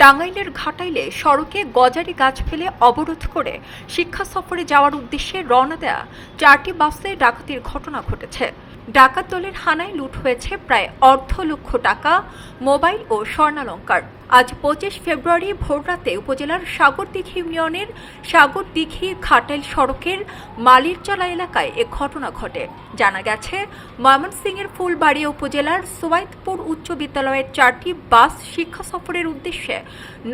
টাঙ্গাইলের ঘাটাইলে সড়কে গজারি গাছ ফেলে অবরোধ করে শিক্ষা সফরে যাওয়ার উদ্দেশ্যে রওনা দেয়া চারটি বাসে ডাকাতির ঘটনা ঘটেছে। ডাকাত দলের হানায় লুট হয়েছে প্রায় অর্ধ লক্ষ টাকা, মোবাইল ও স্বর্ণালঙ্কার। আজ পঁচিশ ফেব্রুয়ারি ভোররাতে উপজেলার সাগরদিঘি ইউনিয়নের সাগরদিঘি ঘাটাইল সড়কের মালিরচলা এলাকায় এ ঘটনা ঘটে। জানা গেছে, ময়মনসিংহের ফুলবাড়িয়া উপজেলার সোয়াইতপুর উচ্চ বিদ্যালয়ের চারটি বাস শিক্ষা সফরের উদ্দেশ্যে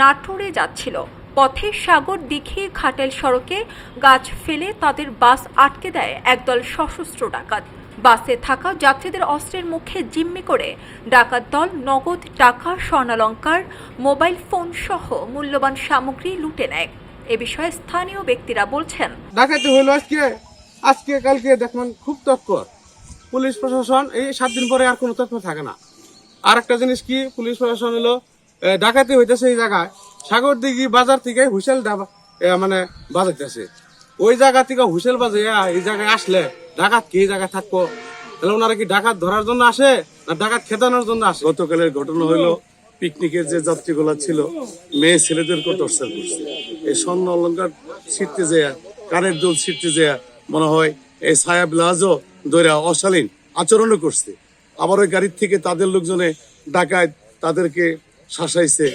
নাটোরে যাচ্ছিল। পথে সাগর দিঘি ঘাটাইল সড়কে গাছ ফেলে তাদের বাস আটকে দেয় একদল সশস্ত্র ডাকাত। বাসে থাকা যাত্রীদের অস্ত্রের মুখে জিম্মি করে ডাকাত দল নগদ টাকা, স্বর্ণালঙ্কার, মোবাইল ফোন সহ মূল্যবান সামগ্রী লুটে নেয়। এ বিষয়ে স্থানীয় ব্যক্তিরা বলছেন, ডাকাতি হইল আজকে। আজকে, কালকে দেখবেন খুব তৎপর। পুলিশ প্রশাসন, এই সাত দিন পরে আর কোনো তৎপর থাকে না। আর একটা জিনিস কি, পুলিশ প্রশাসন হলো ডাকাতি হইতেছে এই জায়গায়। সাগর দিঘি বাজার থেকে হুইসেল মানে বাজাইতেছে। ওই জায়গা থেকে হুইসেল বাজে এই জায়গায় আসলে ডাকাত কি জায়গায় থাকব? তাহলে ওনারা কি ডাকাত ধরার জন্য আসে না ডাকাত খেতানোর জন্য আসে? গতকালের ঘটনা হইল, পিকনিকের যে যাত্রীগুলো ছিল, মেয়ে ছেলেদেরকে টর্চার করছে। এই স্বর্ণ অলঙ্কার ছিটতে যায় কানের দুল ছিটতে যায়, মনে হয় এই ছায়া ব্লাজও দৈরা অশালীন আচরণও করছে। আবার ওই গাড়ির থেকে তাদের লোকজনে ডাকায় তাদেরকে শাসাইছে।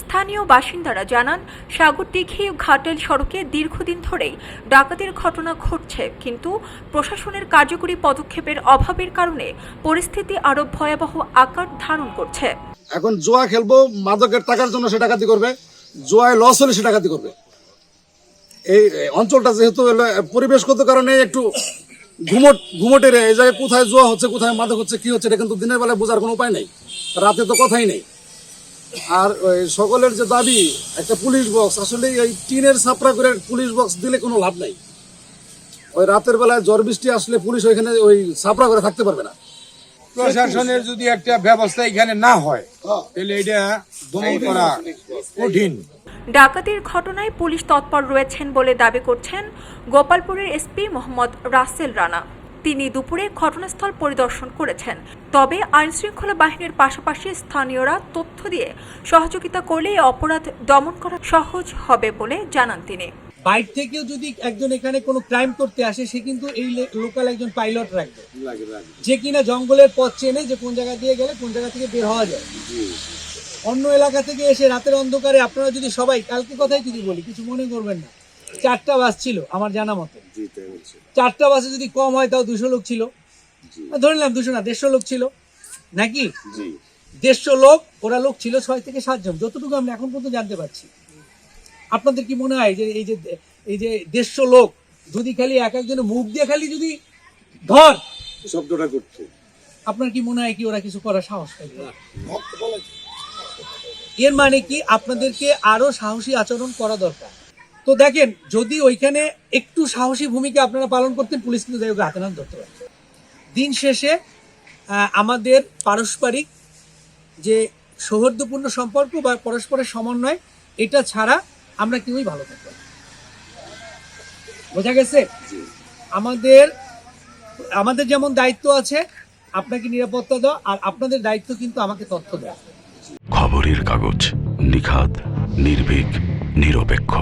স্থানীয় বাসিন্দারা জানান সাগরদিঘি ও ঘাটাইল সড়কে দীর্ঘদিন ধরেই ডাকাতির ঘটনা ঘটছে কিন্তু প্রশাসনের কার্যকরী পদক্ষেপের অভাবের কারণে পরিস্থিতি আরও ভয়াবহ আকার ধারণ করছে। এখন জোয়া খেলব মাদকের টাকার জন্য সে ডাকাতি করবে জোয়ায় লস হলে সে ডাকাতি করবে। এই এই অঞ্চলটা যেহেতু পরিবেশগত কারণে একটু ঘুমট ঘুমটের এই জায়গায় কোথায় জোয়া হচ্ছে কোথায় মাদক হচ্ছে কি হচ্ছে এটা কিন্তু দিনের বেলায় বোঝার কোনো উপায় নেই। রাতে তো কথাই নেই। আর ওই সকলের যে দাবি একটা পুলিশ বক্স আসলে এই টিনের ছাপড়া করে পুলিশ বক্স দিলে কোনো লাভ নাই। ওই রাতের বেলায় ঝড় বৃষ্টি আসলে পুলিশ ওইখানে ওই ছাপড়া করে থাকতে পারবে না। প্রশাসনের যদি একটা ব্যবস্থা এখানে না হয়। তাহলে এটা দমন করা কঠিন। ডাকাতির ঘটনায় পুলিশ তৎপর রয়েছেন বলে দাবি করছেন গোপালপুরের এসপি মোহাম্মদ রাসেল রানা। তিনি দুপুরে ঘটনাস্থল পরিদর্শন করেছেন। তবে আইনশৃঙ্খলা বাহিনীর পাশাপাশি স্থানীয়রা তথ্য দিয়ে সহযোগিতা করলে অপরাধ দমন করা সহজ হবে বলে জানান তিনি। বাইরে থেকেও যদি একজন এখানে কোনো ক্রাইম করতে আসে সে কিন্তু এই লোকাল একজন পাইলট রাখবে। যে কিনা জঙ্গলের পথ চেনে যে কোন জায়গা দিয়ে গেলে কোন জায়গা থেকে বের হওয়া যায়। অন্য এলাকা থেকে এসে রাতের অন্ধকারে আপনারা যদি সবাই কালকে কথাই যদি বলি কিছু মনে করবেন না। চারটা বাস ছিল আমার জানা মতো। চারটা বাসে যদি কম হয় তাও দুশো লোক ছিল। ধরে নিলাম দুশো না দেড়শো লোক ছিল। নাকি? দেড়শো লোক ওরা লোক ছিল ছয় থেকে সাতজন যতটুকু আমরা এখন পর্যন্ত জানতে পারছি। আপনাদের কি মনে হয় যে এই যে এই যে দেড়শো লোক যদি খালি এক একজনের মুখ দিয়ে খালি যদি ধর? শব্দটা করতে আপনার কি মনে হয় কি ওরা কিছু করার সাহস পাইবে এর মানে কি আপনাদেরকে আরও সাহসী আচরণ করা দরকার। তো দেখেন যদি ওইখানে একটু সাহসী ভূমিকা আপনারা পালন করতেন পুলিশ কিন্তু যাই হোক হাতে নাতে ধরতে পারত। দিন শেষে আমাদের পারস্পরিক যে সৌহার্দ্যপূর্ণ সম্পর্ক বা পরস্পরের সমন্বয় এটা ছাড়া আমরা কেউই ভালো থাকব বোঝা গেছে? আমাদের আমাদের যেমন দায়িত্ব আছে আপনাকে নিরাপত্তা দেওয়া আর আপনাদের দায়িত্ব কিন্তু আমাকে তথ্য দেওয়া খবরের কাগজ নিখাত নির্ভীক নিরপেক্ষ।